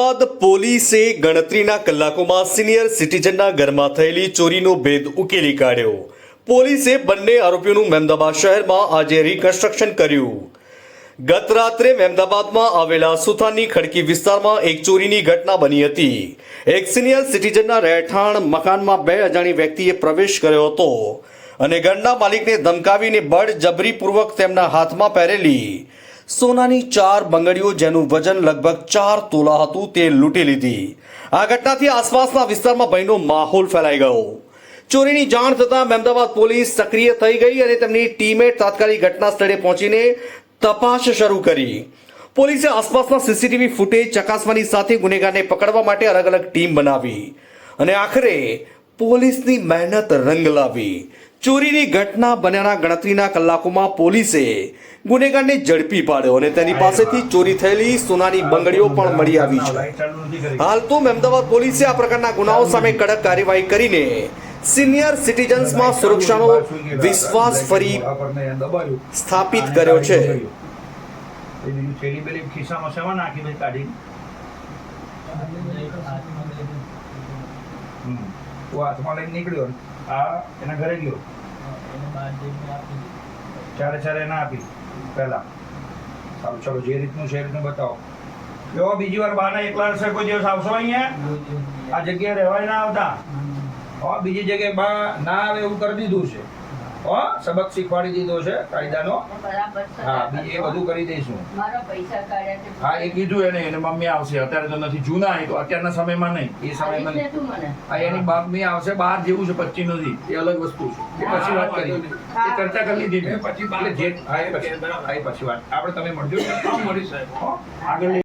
મહેમદાબાદ પોલીસે ગણતરીના કલાકોમાં સિનિયર સિટીઝનના ઘરમાં થયેલી ચોરીનો ભેદ ઉકેલી કાઢ્યો. પોલીસે બંને આરોપીઓનું મહેમદાબાદ શહેરમાં આજે રિકન્સ્ટ્રક્શન કર્યું. ગત રાત્રે મહેમદાબાદમાં આવેલા સુથાની ખડકી વિસ્તારમાં એક ચોરીની ઘટના બની હતી. એક સિનિયર સિટીઝનના રહેઠાણ મકાનમાં બે અજાણી વ્યક્તિએ પ્રવેશ કર્યો હતો. અને ઘરના માલિકને ધમકાવીને બળજબરીપૂર્વક તેમના હાથમાં પહેરેલી સોનાની ચાર બંગડીઓ જેનું વજન લગભગ ચાર તોલા હતું, તે લૂંટી લીધી. આ ઘટનાથી આસપાસના વિસ્તારમાં ભયનો માહોલ ફેલાઈ ગયો. ચોરીની જાણ થતાં મહેમદાબાદ પોલીસ સક્રિય થઈ ગઈ અને તેમની ટીમે તાત્કાલિક ઘટના સ્થળે પહોંચીને તપાસ શરૂ કરી. પોલીસે આસપાસના સીસીટીવી ફૂટેજ ચકાસવાની સાથે ગુનેગારને પકડવા માટે અલગ અલગ ટીમ બનાવી અને આખરે પોલીસની મહેનત રંગ લાવી. ચોરીની ઘટના બન્યાના ગણતરીના કલાકોમાં પોલીસે ગુનેગારને ઝડપી પાડ્યો અને તેની પાસેથી ચોરી થયેલી સોનાની બંગડીઓ પણ મળી આવી છે. હાલ તો અમદાવાદ પોલીસે આ પ્રકારના ગુનાઓ સામે કડક કાર્યવાહી કરીને સિનિયર સિટીઝન્સમાં સુરક્ષાનો વિશ્વાસ ફરી સ્થાપિત કર્યો છે. નાખી કાઢી હાથમાં લઈને નીકળ્યો આ એના ઘરે ગયો ચારે ચારે ના આપી. પહેલા. સારું ચલો જે રીતનું છે એ રીતનું બતાવો. જો બીજી વાર બાના એકલા હશે કોઈ દિવસ આવશો અહીંયા? આ જગ્યાએ રહેવાય ના આવતા? હા બીજી જગ્યાએ બા ના આવે એવું કરી દીધું છે. હો સબક શીખવાડી દીધો છે કાયદાનો. હા એ બધું કરી દઈશું. હા એ કીધું એને એને મમ્મી આવશે. અત્યારે તો નથી જૂના એ તો અત્યારના સમયમાં નહીં. એ સમયમાં. તું એની મમ્મી આવશે બહાર જેવું છે પચ્ચી નથી એ અલગ વસ્તુ છે. એ પછી વાત કરી. એ ચર્ચા કરી લીધી. હા પછી હા, એ પછી વાત. આપણે તમે મળજો. હો, આગળ લઈ